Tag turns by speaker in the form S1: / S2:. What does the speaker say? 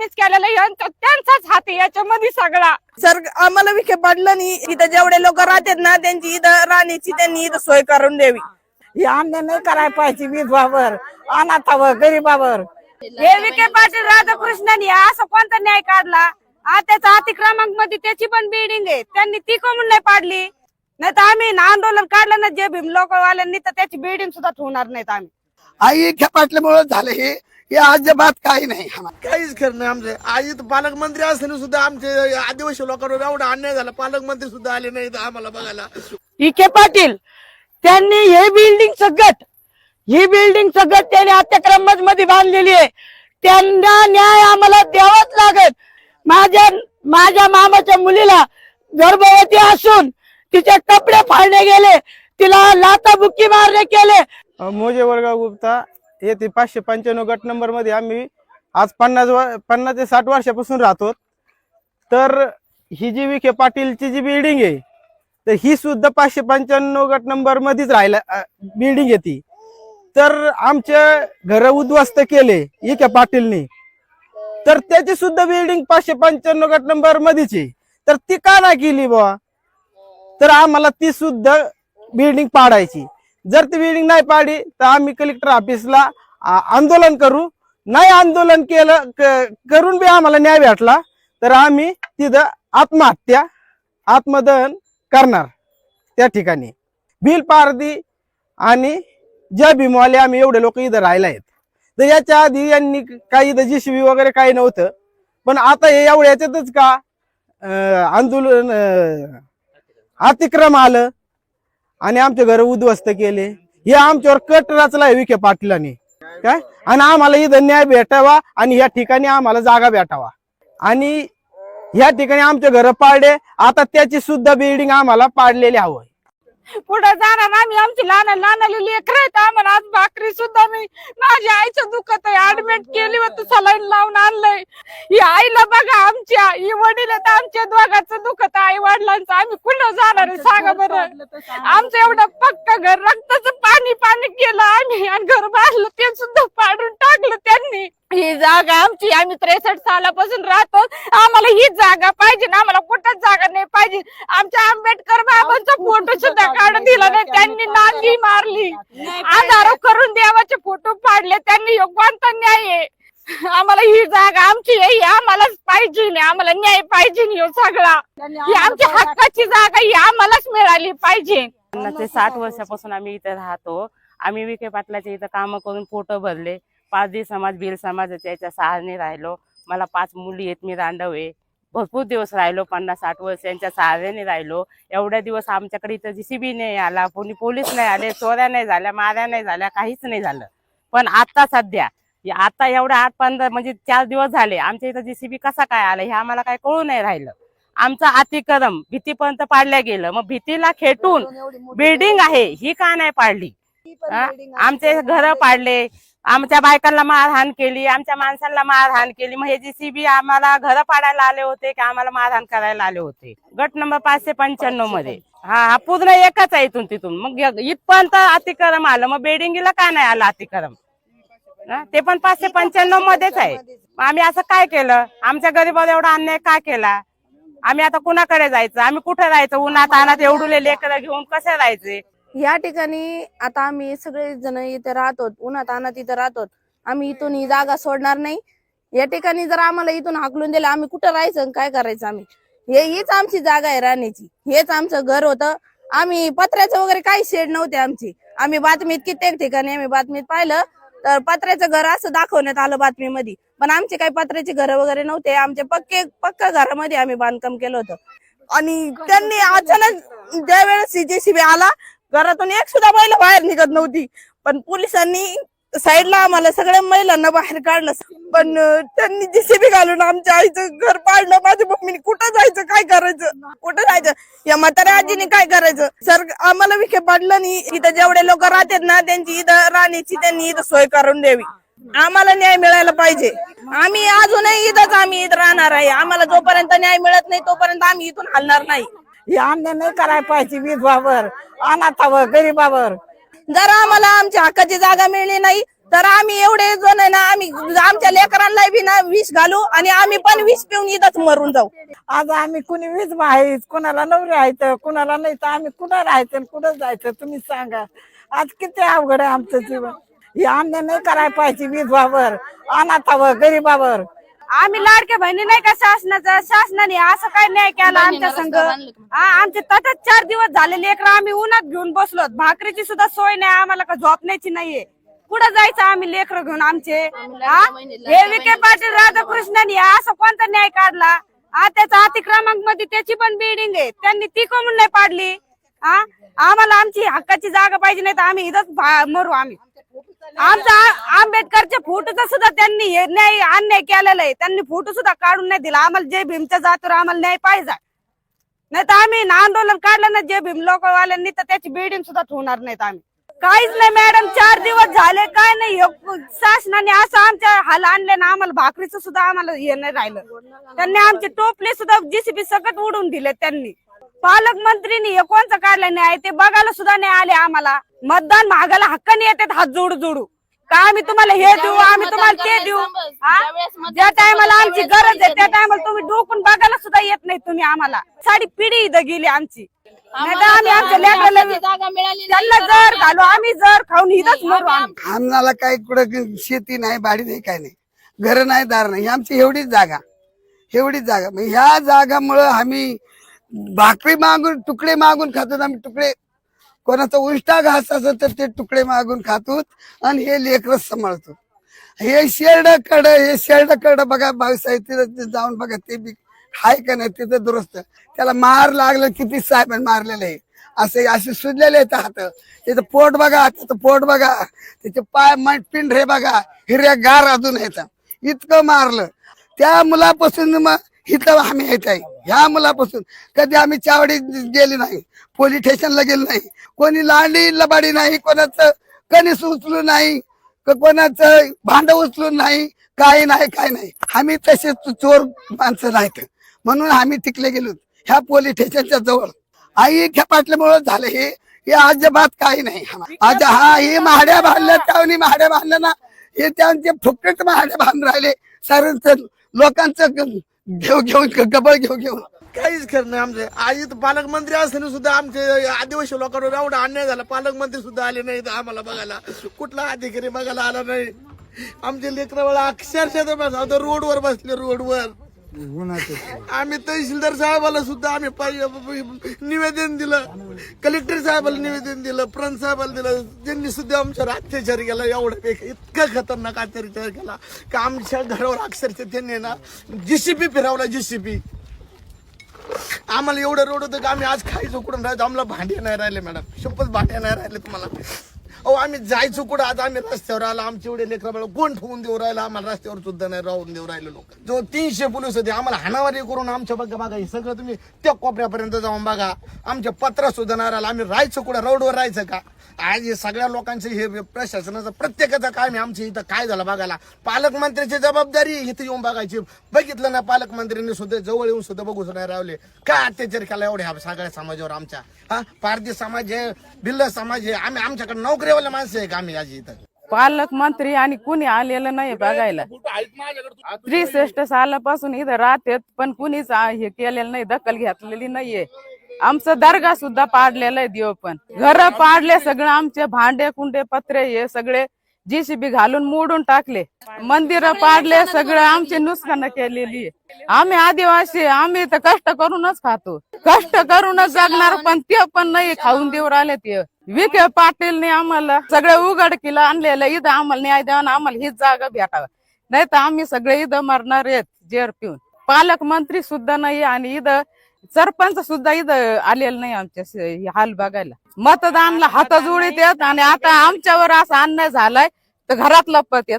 S1: त्यांनीच केलेलं यांचा त्यांचाच हात आहे याच्यामध्ये सगळा.
S2: सर आम्हाला विखे पडलं नाही. इथं जेवढे लोक राहतात ना त्यांची इथं राहण्याची त्यांनी इथं सोय करून द्यावी.
S3: हे अन्याय नाही करायला पाहिजे विधवावर अनाथावर गरीबावर.
S1: हे विखे पाटील राधाकृष्णन या असं कोणता न्याय काढला? त्याचा अतिक्रमांकमध्ये त्याची पण बिल्डिंग आहे. त्यांनी ती कमून नाही पाडली? नाही तर आम्ही ना आंदोलन काढलं ना जे भीम लोकवाल्यांनी तर त्याची बिल्डिंग सुद्धा ठेवणार नाहीत आम्ही.
S4: आई खेपाटल्यामुळे झालं हे. हे अजिबात काही नाही. आम्हाला.
S5: काहीच खरं नाही आमचे. आई तर पालकमंत्री असताना सुद्धा आमचे आदिवासी लोकांवर एवढा अन्याय झाला. पालकमंत्री सुद्धा आले नाही इथं आम्हाला बघायला.
S3: इके पाटील त्यांनी हे बिल्डिंग गट ही बिल्डिंग गट त्यांनी अत्याक्रममध्ये बांधलेली आहे. त्यांना न्याय आम्हाला द्यावाच लागत माझ्या माझ्या मामाच्या मुलीला गर्भवती असून तिचे कपडे फाडले गेले तिला लाता बुक्की मारणे केले.
S6: मोजे वरगाव गुप्ता येथे पाचशे पंच्याण्णव गट नंबरमध्ये आम्ही आज पन्नास पन्नास ते साठ वर्षापासून राहतो. तर ही जी विखे पाटीलची जी बिल्डिंग आहे तर ही सुद्धा पाचशे पंच्याण्णव गट नंबर मध्येच राहिला बिल्डिंग येते ती. तर आमचे घर उद्ध्वस्त केले विखे पाटीलनी. तर त्याची सुद्धा बिल्डिंग पाचशे पंच्याण्णव गट नंबर मध्येच आहे. तर ती का नाही केली बुवा? तर आम्हाला ती सुद्धा बिल्डिंग पाडायची. जर ती बिल्डिंग नाही पाडली तर आम्ही कलेक्टर ऑफिसला आंदोलन करू. नाही आंदोलन केलं करून बी आम्हाला न्याय भेटला तर आम्ही तिथं आत्महत्या आत्मदहन करणार त्या ठिकाणी. बिल पारदी आणि ज्या भीमवाले आम्ही एवढे लोक इथं राहिला आहेत. तर याच्या आधी यांनी काही इथं जीसीबी वगैरे काही नव्हतं. पण आता हे एवढ्या याच्यातच का आंदोलन अतिक्रम आलं. आणि आमचे घर उद्ध्वस्त केले. हे आमच्यावर कट रचलाय विखे पाटलांनी. काय? आणि आम्हाला इथं न्याय भेटावा आणि या ठिकाणी आम्हाला जागा भेटावा. आणि या ठिकाणी आमचे घर पाडले. आता त्याची सुद्धा बिल्डिंग आम्हाला पाडलेली हवं
S1: पुढे जाणार आम्ही. आमची लहान लहान लेकर आहेत आम्हाला. आज भाकरी सुद्धा मी माझ्या आईचं दुखत आहे. ऍडमिट केली होती सलाईन लावून आणलंय. ही आईला बघा आमच्या ही वडील आहेत. आमच्या दोघांचं दुखत आई वडिलांचं आम्ही कुठं जाणार आहे? सांगा बरं. आमचं एवढं पक्क घर रक्ताचं पाणी पाणी केलं आम्ही. आणि घर बांधलं ते सुद्धा पाडून टाकलं त्यांनी. ही जागा आमची. आम्ही त्रेसष्ट सालापासून राहतो. आम्हाला ही जागा पाहिजे ना. आम्हाला कुठंच जागा नाही पाहिजे. आमच्या आंबेडकर बाबांचा फोटो सुद्धा काढून दिला नाही. त्यांनी नांदी मारली. आधार करून देवाचे फोटो पाडले त्यांनी कोणता न्याय आहे. आम्हाला ही जागा आमची आहे. ही आम्हालाच पाहिजे नाही. आम्हाला न्याय पाहिजे नाही ह्यो सगळा. ही आमच्या हक्काची जागा ही आम्हालाच मिळाली पाहिजे.
S7: साठ वर्षापासून आम्ही इथे राहतो. आम्ही विखे पाटलाच्या इथं कामं करून फोटो भरले. पारधी समाज भिल समाजाच्या याच्या सहारे राहिलो. मला पाच मुली आहेत मी रांडव आहे. भरपूर दिवस राहिलो पन्नास साठ वर्ष यांच्या सहाऱ्याने राहिलो. एवढ्या दिवस आमच्याकडे इथं जीसीबी नाही आला कोणी पोलीस नाही आले चोऱ्या नाही झाल्या माऱ्या नाही झाल्या काहीच नाही झालं. पण आता सध्या आता एवढ्या आठ पंधरा म्हणजे चार दिवस झाले आमच्या इथं जीसीबी कसा काय आला हे आम्हाला काय कळू नाही राहिलं. आमचं अतिक्रम भीतीपर्यंत पाडल्या गेलं. मग भीतीला खेटून बिल्डिंग आहे ही का नाही पाडली? आमचे घर पाडले. आमच्या बायकांना मारहाण केली आमच्या माणसांना मारहाण केली. मग हे जीसीबी आम्हाला घर पाडायला आले होते की आम्हाला मारहाण करायला आले होते? गट नंबर पाचशे पंच्याण्णवमध्ये. हा हा पूर्ण एकच आहे इथून तिथून. मग इथपर्यंत अतिक्रम आलं. मग बेडिंगीला का नाही आलं अतिक्रम? ते पण पाचशे पंच्याण्णव मध्येच आहे. मग आम्ही असं काय केलं? आमच्या गरीबावर एवढा अन्याय का केला? आम्ही आता कुणाकडे जायचं? आम्ही कुठे राहायचं? उन्हात अनात एवढुले लेकर घेऊन कसे राहायचे?
S8: या ठिकाणी आता आम्ही सगळे जण इथे राहतो उन्हात आणत इथे राहतो आम्ही इथून ही जागा सोडणार नाही. या ठिकाणी जर आम्हाला इथून हाकलून दिलं आम्ही कुठं राहायचं आणि काय करायचं आम्ही? हे हीच आमची जागा आहे राहण्याची. हेच आमचं घर होतं. आम्ही पत्र्याचं वगैरे काही शेड नव्हते आमची. आम्ही बातमीत कित्येक ठिकाणी आम्ही बातमीत पाहिलं तर पत्र्याचं घर असं दाखवण्यात आलं बातमीमध्ये. पण आमचे काही पत्र्याचे घर वगैरे नव्हते. आमचे पक्के पक्का घरामध्ये आम्ही बांधकाम केलं होतं.
S2: आणि त्यांनी अचानक ज्या वेळेस सीजेसीबी आला घरातून एक सुद्धा महिला बाहेर निघत नव्हती. पण पोलिसांनी साईडला आम्हाला सगळ्या महिलांना बाहेर काढलं. पण त्यांनी जेसीबी घालून आमच्या आईचं घर पाडलं. माझ्या मम्मीने कुठं जायचं? काय करायचं? कुठं जायचं? या म्हाताऱ्या आजीने काय करायचं? सर आम्हाला विखे पाडलं नाही. इथं जेवढे लोक राहतात ना त्यांची इथं राहण्याची त्यांनी इथं सोय करून द्यावी. आम्हाला न्याय मिळायला पाहिजे. आम्ही अजूनही इथंच आम्ही इथं राहणार आहे. आम्हाला जोपर्यंत न्याय मिळत नाही तोपर्यंत आम्ही इथून हलणार नाही.
S3: हे अन्याय नाही करायला पाहिजे विधवावर अनाथावर गरीबावर.
S2: जर आम्हाला आमच्या हक्काची जागा मिळली नाही तर आम्ही एवढे जण आहे ना आम्ही आमच्या लेकरांना बी ना विष घालू आणि आम्ही पण विष पिऊन इथंच मरून जाऊ.
S9: आज आम्ही कुणी वीज माहीत कुणाला नवरे आहेत कुणाला नाही तर आम्ही कुठं राहायचं कुठं जायचं तुम्ही सांगा. आज किती अवघड आहे आमचं जीवन. हे अन्य नाही करायला पाहिजे विधवावर अनाथावर गरीबावर.
S1: आम्ही लाडक्या बहिणी नाही का शासनाचा? शासनाने असं काय न्याय केला आमच्या संघ? आमचे तसंच चार दिवस झाले लेकर आम्ही उन्हात घेऊन बसलो. भाकरीची सुद्धा सोय नाही आम्हाला का झोपण्याची नाहीये? कुठं जायचं आम्ही लेकर घेऊन आमचे? हा? विखे पाटील राधाकृष्णन असं कोणता न्याय काढला? हा त्याचा अतिक्रमांकमध्ये त्याची पण बिल्डिंग आहे. त्यांनी ती कमून नाही पाडली? आम्हाला आमची हक्काची जागा पाहिजे नाही तर आम्ही इथंच मरू आम्ही. आमचा आ- आंबेडकरच्या फोटोचा सुद्धा त्यांनी हे न्याय अन्याय केलेला आहे. त्यांनी फोटो सुद्धा काढून नाही दिला. आम्हाला जय भीमच्या जातीवर आम्हाला न्याय पाहिजे. नाही तर आम्ही ना आंदोलन काढलं ना जय भीम लोकवाल्यांनी तर त्याची बिल्डिंग सुद्धा ठेवणार नाहीत आम्ही. काहीच नाही मॅडम. चार दिवस झाले. काय नाही. हे शासनाने असं आमच्या हाल आणले ना आम्हाला भाकरीचं सुद्धा आम्हाला हे नाही राहिलं. त्यांनी आमचे टोपले सुद्धा जीसीबी सकट उडून दिले त्यांनी. पालकमंत्रीनी हे कोणचं काढलं नाही? ते बघायला सुद्धा नाही आले आम्हाला. मतदान मागायला हक्काने येतात हात जोडू जोडू. का आम्ही तुम्हाला हे देऊ? आम्ही तुम्हाला ते देऊ? हा? ज्या टायमाला आमची गरज आहे त्या टायमाला तुम्ही डोकून बघायला सुद्धा येत नाही तुम्ही आम्हाला. साडी पिढी इथं गेली आमची. नाही तर आम्ही आमच्या त्यांना जर घालू आम्ही जर खाऊन इथंच मरू आम्ही
S4: आम्हाला काही कुठं शेती नाही बाडी नाही काय नाही. घर नाही दार नाही. ही आमची एवढीच जागा. एवढीच जागा. ह्या जागामुळं आम्ही भाकरी मागून तुकडे मागून खातो आम्ही. तुकडे कोणाचा उष्टा घास असं तर ते तुकडे मागून खातो आणि हे लेकरच सांभाळतो हे शेरड कड हे शेरड कड बघा भाऊसाहेब तिथं जाऊन बघा ते बी हाय का नाही तिथं दुरुस्त. त्याला मार लागलं किती साहेब मारलेले आहे. असे असे सुजलेले आहेत हात. त्याचं पोट बघा त्याचं पोट बघा. त्याचे पाय माठ पिंढरे बघा. हिरव्या गार अजून येतात इतकं मारलं. त्या मुलापासून मग इथं आम्ही येत आहे. ह्या मुलापासून कधी आम्ही चावडी गेली नाही पोलीस स्टेशनला गेलो नाही कोणी लांडी लबाडी नाही कोणाचं कणीस उचलू नाही कोणाचं भांड उचलून नाही काही नाही काही नाही. आम्ही तसे चोर माणसं नाहीत म्हणून आम्ही टिकले गेलो. ह्या पोलीस स्टेशनच्या जवळ. आई खेपाटल्यामुळे झालं हे. हे अजिबात काही नाही. आज हा हे महाड्या बांधल्या त्यावनी महाड्या बांधल्या ना हे त्यांचे फुकट महाड्या बांधून राहिले. सारं लोकांचं घेऊ घेऊन कपाळ घेऊ घेऊन
S5: काहीच खरं नाही आमचे. आज तर पालकमंत्री असताना सुद्धा आमचे आदिवासी लोकांवर एवढा अन्याय झाला. पालकमंत्री सुद्धा आले नाही आम्हाला बघायला. कुठला अधिकारी बघायला आला नाही. आमचे लेकरं अक्षरशः तर रोडवर बसले रोडवर. आम्ही तहसीलदार साहेबाला सुद्धा आम्ही पाहिजे निवेदन दिलं. कलेक्टर साहेबाला निवेदन दिलं. प्रंत साहेबाला दिलं. त्यांनी सुद्धा आमच्यावर अत्याचार केला एवढं इतका इतकं खतरनाक अत्याचार केला की आमच्या घरावर अक्षरशः त्यांनी ना जीसीपी फिरवला जीसीपी आम्हाला एवढं रोड होतं की आम्ही आज खायचो कुठून राहायचो आम्हाला भांडे नाही राहिले मॅडम. शपथ भांडे नाही राहिले तुम्हाला. अहो आम्ही जायचो कुठं? आज आम्ही रस्त्यावर आलो आमचे एवढे लेकर बळ कोण ठेवून देऊ राहिला? आम्हाला रस्त्यावर सुद्धा नाही राहून देऊ राहिले लोक. जो तीनशे पोलीस होते आम्हाला हाणावारी करून आमच्या बघा बघा हे सगळं तुम्ही त्या कोपऱ्यापर्यंत जाऊन बघा. आमच्या पत्र सुद्धा नाही राहिला. आम्ही राहायचो कुठं? रोडवर राहायचं का? आज हे सगळ्या लोकांचे हे प्रशासनाचं प्रत्येकाचं काम आहे. आमच्या इथं काय झालं बघायला? पालकमंत्र्याची जबाबदारी इथं येऊन बघायची. बघितलं ना पालकमंत्र्यांनी सुद्धा जवळ येऊन सुद्धा बघू नाही रावले काय अत्याचार केला एवढ्या सगळ्या समाजावर आमच्या? हा? पारधी समाज आहे भिल्ल समाज आहे. आम्ही आमच्याकडे नोकरी नोकरीवाले माणसं आहे का आम्ही इथं?
S10: पालकमंत्री आणि कुणी आलेलं नाही बघायला. त्रिसष्ट सालापासून इथं राहतेत पण कुणीच आ- हे केलेलं नाही दखल घेतलेली नाहीये. आमचं दर्गा सुद्धा पाडलेलं आहे देव पण. घर पाडले सगळं आमचे भांडे कुंडे पत्रे हे सगळे जीसीबी घालून मोडून टाकले. मंदिर पाडले सगळं आमची नुकसान केलेली आहे. आम्ही आदिवासी आम्ही तर कष्ट करूनच खातो. कष्ट करूनच जगणार पण ते पण नाही खाऊन देऊ राहिले ते. विखे पाटीलने आम्हाला सगळं उघडकीला आणलेलं इथं आम्हाला न्याय द्यावा आम्हाला हीच जागा भेटावा. नाही तर आम्ही सगळे इथं मरणार आहेत जेर पिऊन. पालकमंत्री सुद्धा नाही आणि इथं सरपंच सुद्धा इथं आलेलं नाही आमच्या हाल बघायला. मतदानला हात येत आणि आता आमच्यावर असा अन्याय झालाय तर घरात लपत येत.